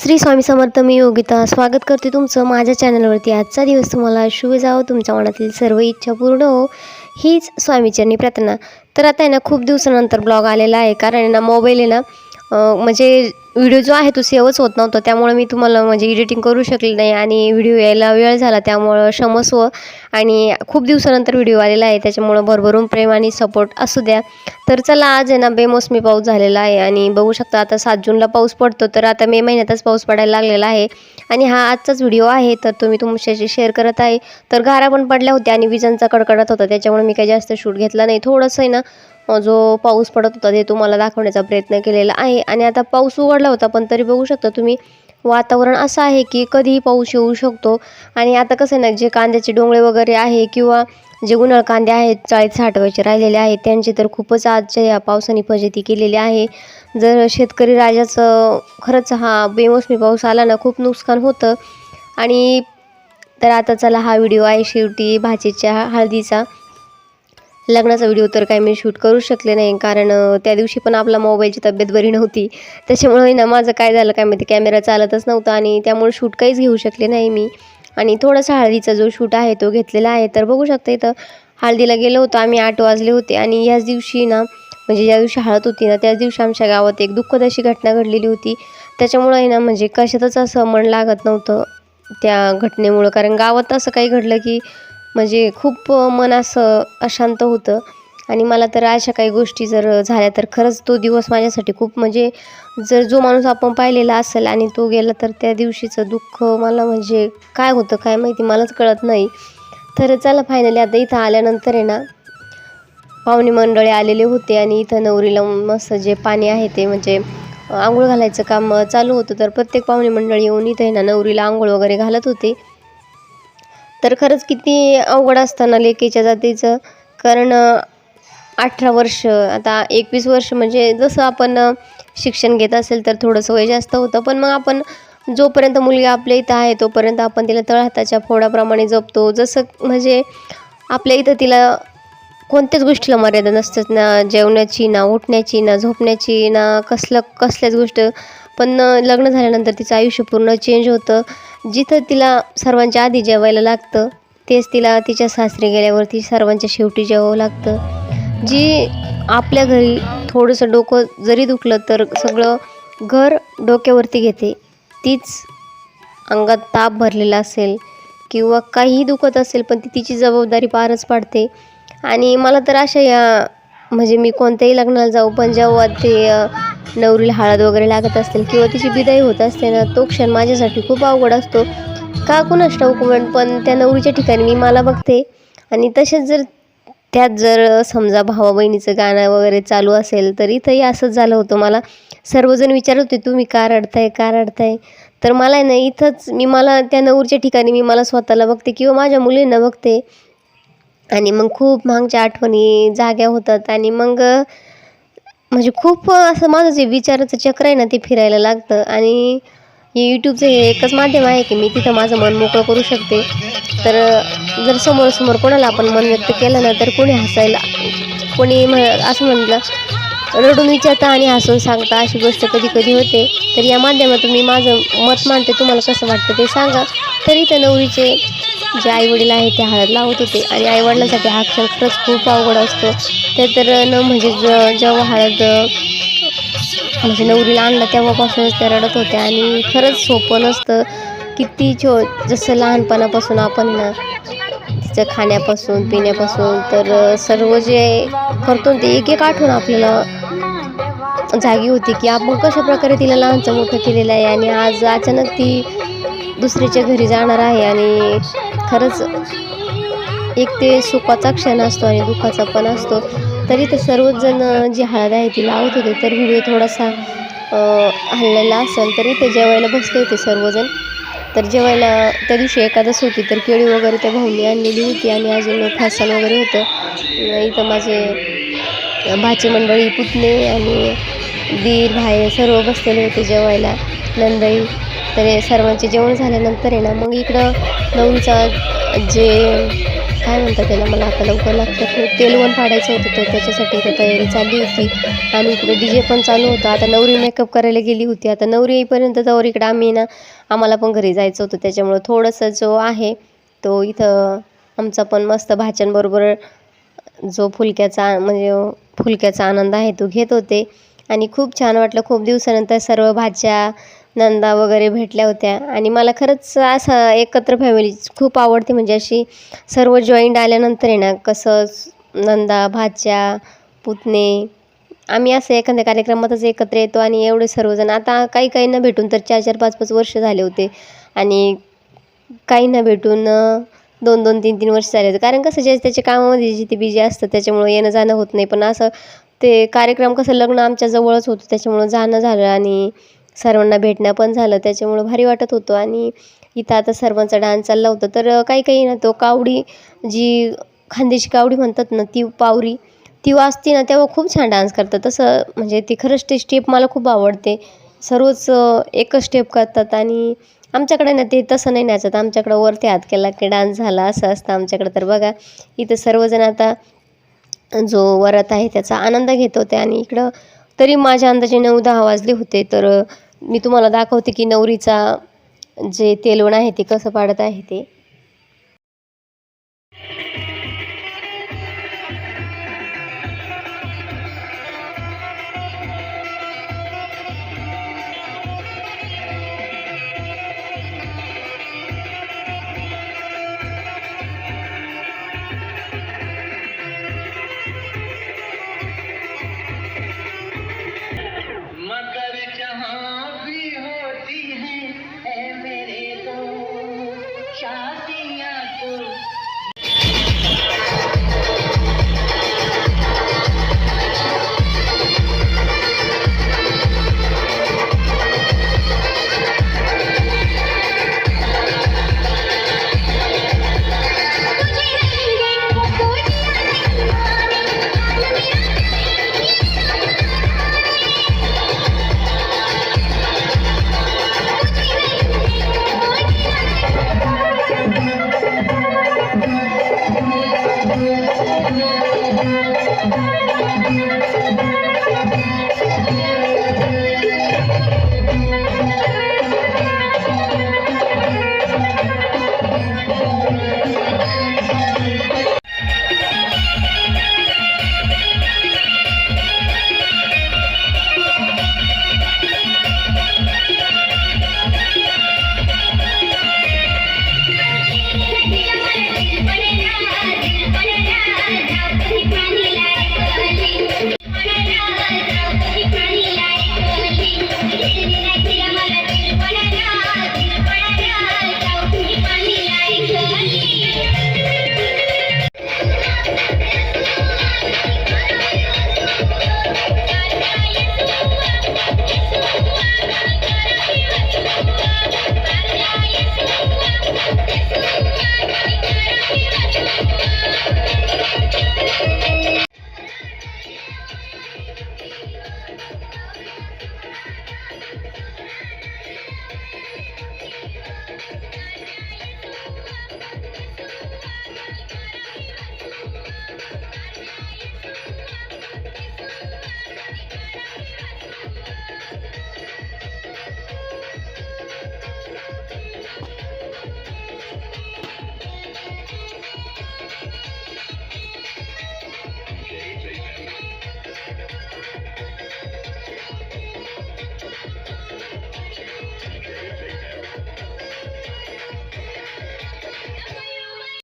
श्री स्वामी समर्थ मी योगिता. स्वागत करते तुमचं माझ्या चॅनलवरती. आजचा दिवस तुम्हाला शुभ जावं तुमच्या मनातील सर्व इच्छा पूर्ण हो हीच स्वामीचरणी प्रार्थना. तर आता आहे ना खूप दिवसानंतर ब्लॉग आलेला आहे. कारण ना मोबाईल आहे ना म्हणजे व्हिडिओ जो आहे तो सेवच होत नव्हता. त्यामुळे मी तुम्हाला म्हणजे एडिटिंग करू शकले नाही आणि व्हिडिओ यायला वेळ झाला. त्यामुळं क्षमस्व आणि खूप दिवसानंतर व्हिडिओ आलेला आहे. त्याच्यामुळं भरभरून प्रेम आणि सपोर्ट असू द्या. तर चला आज आहे ना बेमोसमी पाऊस झालेला आहे आणि बघू शकता आता सात जूनला पाऊस पडतो. तर आता मे महिन्यातच पाऊस पडायला लागलेला आहे. आणि हा आजचाच व्हिडिओ आहे. तर तुम्ही तुमच्याशी शेअर करत आहे. तर घारा पण पडल्या होत्या आणि विजांचा कडकडत होता. त्याच्यामुळे मी काही जास्त शूट घेतला नाही. थोडंसं आहे ना जो पाऊस पडत होता ते तुम्हाला दाखवण्याचा प्रयत्न केलेला आहे. आणि आता पाऊस पडला होता पण तरी बघू शकता तुम्ही वातावरण असं आहे की कधीही पाऊस येऊ शकतो. आणि आता कसं आहे ना जे कांद्याचे डोंगळे वगैरे आहे किंवा जे उन्हाळ कांदे आहेत चाळीत साठवायचे राहिलेले आहेत त्यांची तर खूपच आजच्या या पावसाने फजेती केलेली आहे. जर शेतकरी राजाचं खरंच हा बेमोसमी पाऊस आला ना खूप नुकसान होतं. आणि तर आता चला हा व्हिडिओ आहे शेवटी भाजीच्या हळदीचा. लग्नाचा व्हिडिओ तर काही मी शूट करू शकले नाही कारण त्या दिवशी पण आपला मोबाईलची तब्येत बरी नव्हती. त्याच्यामुळे ना माझं काय झालं काय माहिती कॅमेरा चालतच नव्हता आणि त्यामुळे शूट काहीच घेऊ शकले नाही मी. आणि थोडासा हळदीचा जो शूट आहे तो घेतलेला आहे. तर बघू शकता इथं हळदीला गेलो होतो आम्ही आठ वाजले होते आणि याच दिवशी ना म्हणजे ज्या दिवशी हळद होती ना त्याच दिवशी आमच्या गावात एक दुःखद अशी घटना घडलेली होती. त्याच्यामुळे ना म्हणजे कशातच असं मन लागत नव्हतं त्या घटनेमुळं. कारण गावात असं काही घडलं की म्हणजे खूप मन असं अशांत होतं. आणि मला तर अशा काही गोष्टी जर झाल्या तर खरंच तो दिवस माझ्यासाठी खूप म्हणजे जर जो माणूस आपण पाहिलेला असेल आणि तो गेला तर त्या दिवशीचं दुःख मला म्हणजे काय होतं काय माहिती मलाच कळत नाही. तर चला फायनली आता इथं आल्यानंतर आहे ना पाहुणे मंडळी आलेले होते आणि इथं नवरीला मस्त जे पाणी आहे ते म्हणजे आंघोळ घालायचं काम चालू होतं. तर प्रत्येक पाहुणे मंडळी येऊन इथं आहे ना नवरीला आंघोळ वगैरे घालत होते. तर खरंच किती अवघड असताना लेकीच्या जातीचं. कारण अठरा वर्ष आता एकवीस वर्ष म्हणजे जसं आपण शिक्षण घेत असेल तर थोडंसं वय जास्त होतं. पण मग आपण जोपर्यंत मुलगी आपल्या इथं आहे तोपर्यंत आपण तिला तळहाताच्या फोडाप्रमाणे जपतो. जसं म्हणजे आपल्या इथं तिला कोणत्याच गोष्टीला मर्यादा नसतात ना. जेवण्याची ना उठण्याची ना झोपण्याची ना कसलं कसल्याच गोष्ट. पण लग्न झाल्यानंतर तिचं आयुष्य पूर्ण चेंज होतं. जिथं तिला सर्वांच्या आधी जेवायला लागतं तेच तिला तिच्या सासरी गेल्यावरती सर्वांच्या शेवटी जेवावं लागतं. जी आपल्या घरी थोडंसं डोकं जरी दुखलं तर सगळं घर डोक्यावरती घेते. तीच अंगात ताप भरलेला असेल किंवा काहीही दुखत असेल पण ती तिची जबाबदारी पारच पाडते. आणि मला तर अशा या म्हणजे मी कोणत्याही लग्नाला जाऊ पण जेव्हा ते नवरीला हळद वगैरे लागत असतील किंवा तिची बिदाई होत असते ना तो क्षण माझ्यासाठी खूप अवघड असतो. का कुणास ठाऊक पण पण त्या नवरीच्या ठिकाणी मी मला बघते. आणि तसेच जर त्यात जर समजा भावा बहिणीचं गाणं वगैरे चालू असेल तर इथंही असंच झालं होतं मला. सर्वजण विचारत होते तुम्ही का रडताय का रडताय? तर मला आहे ना इथंच मी मला त्या नवरीच्या ठिकाणी मी मला स्वतःला बघते किंवा माझ्या मुलींना बघते. आणि मग खूप मागच्या आठवणी जाग्या होतात आणि मग म्हणजे खूप असं माझं जे विचाराचं चक्र आहे ना ते फिरायला लागतं. आणि हे यूट्यूबचं हे एकच माध्यम आहे की मी तिथं माझं मन मोकळं करू शकते. तर जर जर समोर कोणाला आपण मन व्यक्त केलं ना तर कोणी हसायला कोणी म्ह असं म्हटलं रडून विचारता आणि हसून सांगता अशी गोष्ट कधी कधी होते. तर या माध्यमातून मी माझं मत मांडते. तुम्हाला कसं वाटतं ते सांगा. तरी त्या नवरीचे जे आईवडील आहेत ते हळद लावत होते. आणि आईवडिलांसाठी हा क्षण खरंच खूप अवघड असतो. ते तर न म्हणजे ज जेव्हा हळद म्हणजे नवरीला आणलं तेव्हापासूनच त्या रडत होत्या. आणि खरंच सोपं नसतं. किती छो जसं लहानपणापासून आपण ना तिचं खाण्यापासून पिण्यापासून तर सर्व जे करतो ते एक एक आठवण आपल्याला जागी होती की आपण कशा प्रकारे तिला लहानचं मोठं केलेलं आहे. आणि आज अचानक ती दुसरीच्या घरी जाणार आहे आणि खरंच एक ते सुखाचा क्षण असतो आणि दुःखाचा पण असतो. तरी तर सर्वचजण जी हळद आहे ती लावत होते तर व्हिडिओ थोडासा हल्लेला हललेला असेल तरी ते जेवायला बसले होते सर्वजण. तर जेवायला त्या दिवशी एखादच होती तर केळी वगैरे त्या भाऊनी आणलेली होती आणि अजून फॅसन वगैरे होतं. इथं माझे भाची मंडळी पुतणे आणि दीर भाय सर्व बसलेले होते जेवायला. नंदाई तर सर्वांचे जेवण झाल्यानंतर आहे ना मग इकडं नऊचा जे काय म्हणतात त्याला मला आता लवकर लागतं तेलवण पाडायचं होतं तर त्याच्यासाठी इथं तयारी चालली होती. आणि इकडे डी जे पण चालू होता. आता नवरी मेकअप करायला गेली होती. आता नवरी येईपर्यंत जवळ इकडे आम्ही ना आम्हाला पण घरी जायचं होतं. त्याच्यामुळं थोडंसं जो आहे तो इथं आमचा पण मस्त भाच्यांबरोबर जो फुलक्याचा म्हणजे फुलक्याचा आनंद आहे तो घेत होते. आणि खूप छान वाटलं. खूप दिवसानंतर सर्व भाज्या नंदा वगैरे भेटल्या होत्या. आणि मला खरंच असं एकत्र फॅमिली खूप आवडते म्हणजे अशी सर्व जॉईंट आल्यानंतर आहे ना कसं नंदा भाच्या पुतणे आम्ही असं एखाद्या कार्यक्रमातच एकत्र येतो आणि एवढे सर्वजण. आता काही काहींना भेटून तर चार चार पाच पाच वर्ष झाले होते. आणि काहींना भेटून दोन दोन तीन तीन वर्ष झाले होते. कारण कसं जे त्याच्या कामामध्ये जिथे बिजी असतं त्याच्यामुळं येणं जाणं होत नाही. पण असं ते कार्यक्रम कसं लग्न आमच्या जवळच होतं त्याच्यामुळं जाणं झालं. आणि सर्वांना भेटणं पण झालं. त्याच्यामुळं भारी वाटत होतं. आणि इथं आता सर्वांचा डान्स चालला होता. तर काही काही ना तो कावडी जी खानदेशी कावडी म्हणतात ना ती पावरी ती वाजते ना तेव्हा खूप छान डान्स करतात. तसं म्हणजे ती खरंच ते स्टेप मला खूप आवडते. सर्वच एकच स्टेप करतात. आणि आमच्याकडे ना ते तसं नाही नाचत. आमच्याकडं वरती हात केला की डान्स झाला असं असतं आमच्याकडं. तर बघा इथं सर्वजण आता जो वरात आहे त्याचा आनंद घेत होते. आणि इकडं तरी माझ्या अंदाजे नऊ दहा वाजले होते. तर मी तुम्हाला दाखवते की नवरीचा जे तेलवण आहे ते कसं पाडत आहे ते. Thank